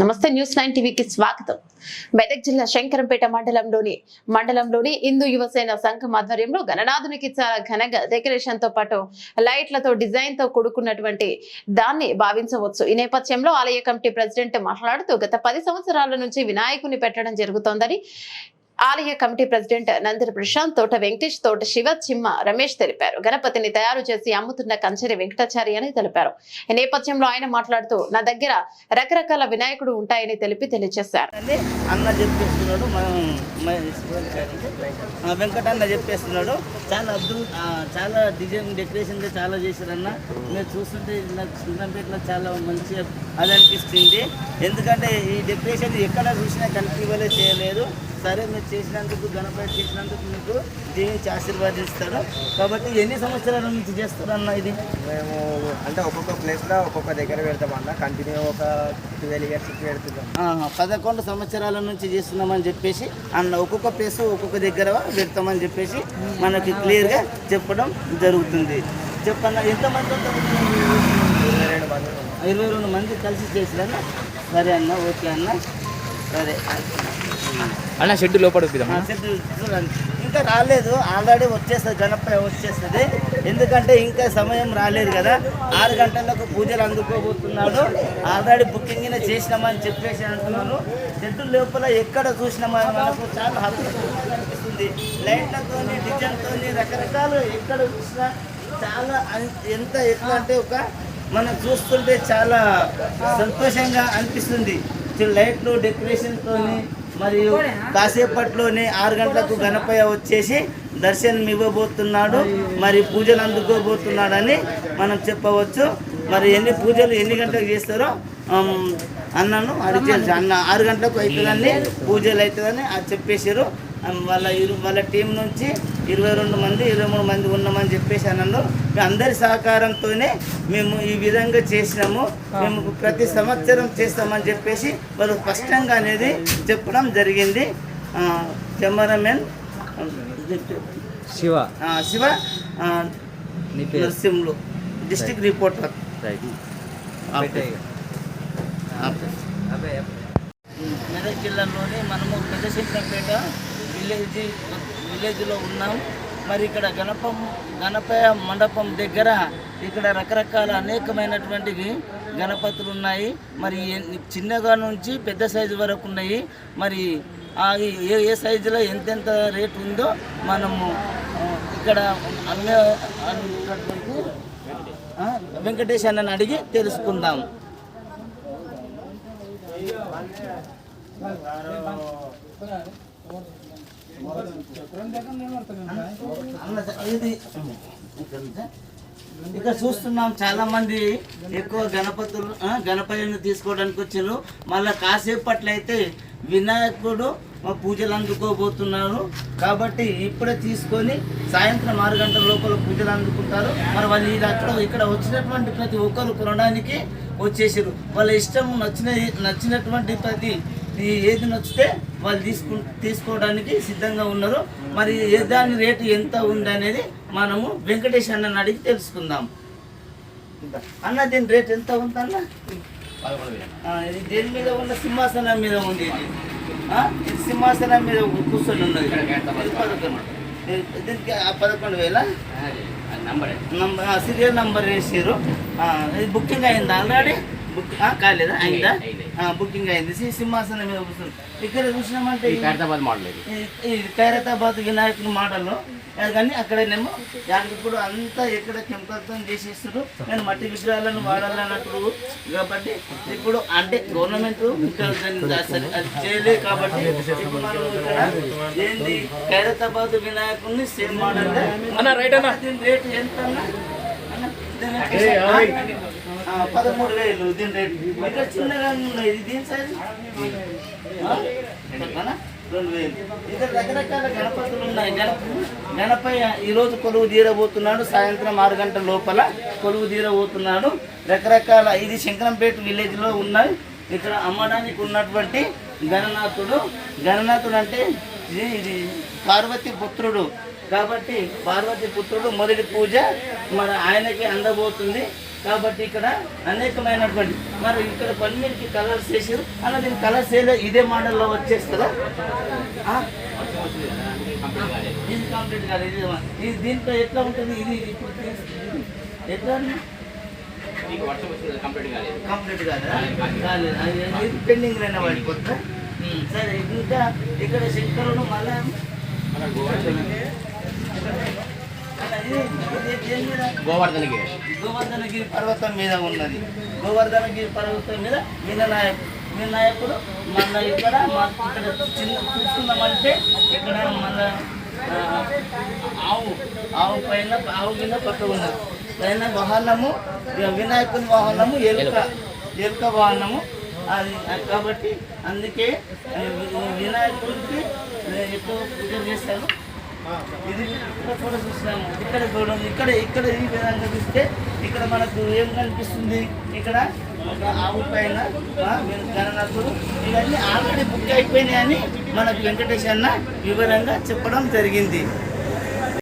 నమస్తే news nine టీవీకి స్వాగతం. మెదక్ జిల్లా శంకరంపేట మండలంలోని మండలంలోని హిందూ యువసేన సంఘం ఆధ్వర్యంలో గణనాథునికి చాలా ఘనంగా డెకరేషన్తో పాటు లైట్లతో డిజైన్తో కూడుకున్నటువంటి దాన్ని భావించవచ్చు. ఈ నేపథ్యంలో ఆలయ కమిటీ ప్రెసిడెంట్ మాట్లాడుతూ గత పది సంవత్సరాల నుంచి వినాయకుని పెట్టడం జరుగుతోందని ఆలయ కమిటీ ప్రెసిడెంట్ నందిరి ప్రశాంత్ తోట వెంకటేష్ తోట శివ చిమ్మ రమేష్ తెలిపారు. గణపతిని తయారు చేసి అమ్ముతున్న కంచరి వెంకటాచారి అని తెలిపారు. ఈ నేపథ్యంలో ఆయన మాట్లాడుతూ నా దగ్గర రకరకాల వినాయకుడు ఉంటాయని తెలిపి తెలియజేశారు. అని అన్న చెప్పేస్తున్నాడు అన్న చెప్పేస్తున్నాడు. చాలా అద్భుత చాలా డిజైన్ డెకరేషన్ చాలా చేశారన్న. మీరు చూస్తుంటే నాకు చిన్నపేటలో చాలా మంచిగా అది అనిపిస్తుంది. ఎందుకంటే ఈ డెకరేషన్ ఎక్కడ చూసినా కనిపించలే చేయలేదు. సరే మీరు చేసినందుకు గణపతి చేసినందుకు మీకు దీవించి ఆశీర్వాదిస్తాడు కాబట్టి ఎన్ని సంవత్సరాల నుంచి చేస్తారన్న ఇది? మేము అంటే ఒక్కొక్క ప్లేస్లో ఒక్కొక్క దగ్గర పెడతాం అన్న. కంటిన్యూ ఒక ట్వెల్వ్ ఇయర్స్ పెడుతున్నాం. పదకొండు సంవత్సరాల నుంచి చేస్తున్నామని చెప్పేసి అన్న ఒక్కొక్క ప్లేస్ ఒక్కొక్క దగ్గర పెడతామని చెప్పేసి మనకి క్లియర్గా చెప్పడం జరుగుతుంది. చెప్పన్న ఎంతమంది? ఇరవై రెండు మంది ఉన్నాం. ఇరవై రెండు మంది కలిసి చేసిరన్న సరే అన్న ఓకే అన్న. సరే. అన్న షెడ్ లోపల. ఇంకా రాలేదు. ఆల్రెడీ వచ్చేస్తుంది గణపతి వచ్చేస్తుంది. ఎందుకంటే ఇంకా సమయం రాలేదు కదా. ఆరు గంటలకు పూజలు అందుకోబోతున్నాడు ఆల్రెడీ బుకింగ్ చేసినామని చెప్పేసి అంటున్నాను. షెడ్ లోపల ఎక్కడ చూసినా మన- మనకు చాలా అద్భుతంగా అనిపిస్తుంది. లైట్లతోని డిజైన్తోని రకరకాలు ఎక్కడ చూసినా చాలా ఎంత ఎట్లా అంటే ఒక మనం చూస్తుంటే చాలా సంతోషంగా అనిపిస్తుంది. లైట్లు డెకరేషన్తోని మరియు కాసేపట్లోనే ఆరు గంటలకు గణపయ్య వచ్చేసి దర్శనం ఇవ్వబోతున్నాడు. మరి పూజలు అందుకోబోతున్నాడని మనం చెప్పవచ్చు. మరి ఎన్ని పూజలు ఎన్ని గంటలకు చేస్తారో అన్నను అడిగి అన్న ఆరు గంటలకు అవుతుందని పూజలు అవుతుందని అది చెప్పేశారు. వాళ్ళ ఇరు వాళ్ళ టీం నుంచి ఇరవై రెండు మంది ఇరవై మూడు మంది ఉన్నామని చెప్పేసి అన్నారు అందరి సహకారంతోనే మేము ఈ విధంగా చేసినాము. మేము ప్రతి సంవత్సరం చేస్తామని చెప్పేసి వాళ్ళు స్పష్టంగా అనేది చెప్పడం జరిగింది. Cameraman Shiva. Shiva Narasimhulu district reporter. Right. Medak జిల్లాలోని మనము పెద్దశంకరపేట విలేజ్ విలేజ్లో ఉన్నాం. మరి ఇక్కడ గణపం గణపయ మండపం దగ్గర ఇక్కడ రకరకాల అనేకమైనటువంటి గణపతులు ఉన్నాయి. మరి చిన్నగా నుంచి పెద్ద సైజు వరకు ఉన్నాయి. మరి ఏ ఏ సైజులో ఎంతెంత రేట్ ఉందో మనము ఇక్కడ అమ్మే వెంకటేష్ అన్నని అడిగి తెలుసుకుందాం. అన్న, ఇక్కడ చూస్తున్నాం చాలా మంది ఎక్కువ గణపతులు గణపతిని తీసుకోవడానికి వచ్చారు మళ్ళా కాసేపట్లయితే వినాయకుడు పూజలు అందుకోబోతున్నారు. కాబట్టి ఇప్పుడే తీసుకొని సాయంత్రం ఆరు గంటల లోపల పూజలు అందుకుంటారు. మరి వాళ్ళు ఇది అక్కడ ఇక్కడ వచ్చినటువంటి ప్రతి ఒక్కరు కొనడానికి వచ్చేసారు వాళ్ళ ఇష్టం నచ్చిన నచ్చినటువంటి ప్రతి ఏది నచ్చితే వాళ్ళు తీసుకు తీసుకోవడానికి సిద్ధంగా ఉన్నారు మరి దాని రేటు ఎంత ఉంది అనేది మనము వెంకటేష్ అన్నని అడిగి తెలుసుకుందాం. అన్న దీని రేట్ ఎంత ఉందన్న ఆ, ఇది దేని మీద ఉన్న సింహాసనం మీద ఉంది ఇది. సింహాసనం మీద కూర్చొని ఉన్నది. దీనికి ఆ పదకొండు వేల? నంబర్. సీరియల్ నంబర్ వేసారు ఇది బుకింగ్ అయిందా ఆల్రెడీ? బుక్ ఆ, కాలేదా? అయిందా బుకింగ్ అయింది సింహాసనం మీద కూర్చొని ఇక్కడ చూసినామంటే ఖైరతాబాద్ మోడల్ ఇది. ఖైరతాబాద్ వినాయకుని మోడల్ కానీ అక్కడనేమో ఇప్పుడు అంతా ఎక్కడ కెమికల్తో చేసేస్తారు నేను మట్టి విగ్రహాలను వాడాలన్నప్పుడు కాబట్టి ఇప్పుడు అంటే గవర్నమెంట్ చేయలేదు కాబట్టి ఇప్పుడు మనం ఇక్కడ ఏంది? ఖైరతాబాద్ వినాయకుడిని సేమ్ మోడల్ అన్న, రైట్ అన్న. దీని రేట్ ఎంత పదమూడు వేలు దీని రేటు ఇక్కడ చిన్నగా ఉన్నాయి ఇది దీని సైజు రెండు వేలు ఇక్కడ రకరకాల గణపతులు ఉన్నాయి గణప గణపయ్య ఈరోజు కొలువు తీరబోతున్నాడు సాయంత్రం ఆరు గంటల లోపల కొలువు తీరబోతున్నాడు రకరకాల ఇది శంకరంపేట విలేజ్లో ఉన్నాయి ఇక్కడ అమ్మడానికి ఉన్నటువంటి గణనాథుడు గణనాథుడు అంటే ఇది ఇది పార్వతి పుత్రుడు. కాబట్టి పార్వతి పుత్రుడు మొదటి పూజ మన ఆయనకి అందబోతుంది. కాబట్టి ఇక్కడ అనేకమైనటువంటి మరి ఇక్కడ పన్నీర్కి కలర్స్ వేసారు అలా దీని కలర్స్ వేయలే ఇదే మోడల్లో వచ్చేస్తుందా? ఇది కంప్లీట్ కాదు ఇది ఇది దీంట్లో ఎట్లా ఉంటుంది? ఇది ఇప్పుడు ఎట్లా కంప్లీట్ కాదా కాలేదు. ఇది పెండింగ్ అయిన వాడి కొత్త ఉమ్, సరే ఇంకా ఇక్కడ శంకరుడు మళ్ళా అలా ఇది- ఇది దేని మీద? గోవర్ధనగిరి. గోవర్ధనగిరి పర్వతం మీద ఉన్నది. గోవర్ధనగిరి పర్వతం మీద వినాయక్ వినాయకుడు మన ఇక్కడ మా ఇక్కడ చిన్న చూసుకున్నామంటే ఇక్కడ మన ఆవు ఆవు పైన ఆవు కింద పట్టు ఉన్నది. పైన వాహనము వినాయకుని వాహనము ఎలుక ఎలుక వాహనము. అది కాబట్టి అందుకే వినాయకుడికి ఎక్కువ పూజ చేస్తారు. ఇది ఇక్కడ కూడా ఇక్కడ చూడండి ఇక్కడ ఇక్కడ ఈ విధంగా చూస్తే ఇక్కడ మనకు ఏం కనిపిస్తుంది? ఇక్కడ ఒక ఆవు పైన ఆ, గణనాథుడు ఇవన్నీ ఆల్రెడీ బుక్ అయిపోయినాయని మనకు వెంకటేష్ అన్న వివరంగా చెప్పడం జరిగింది.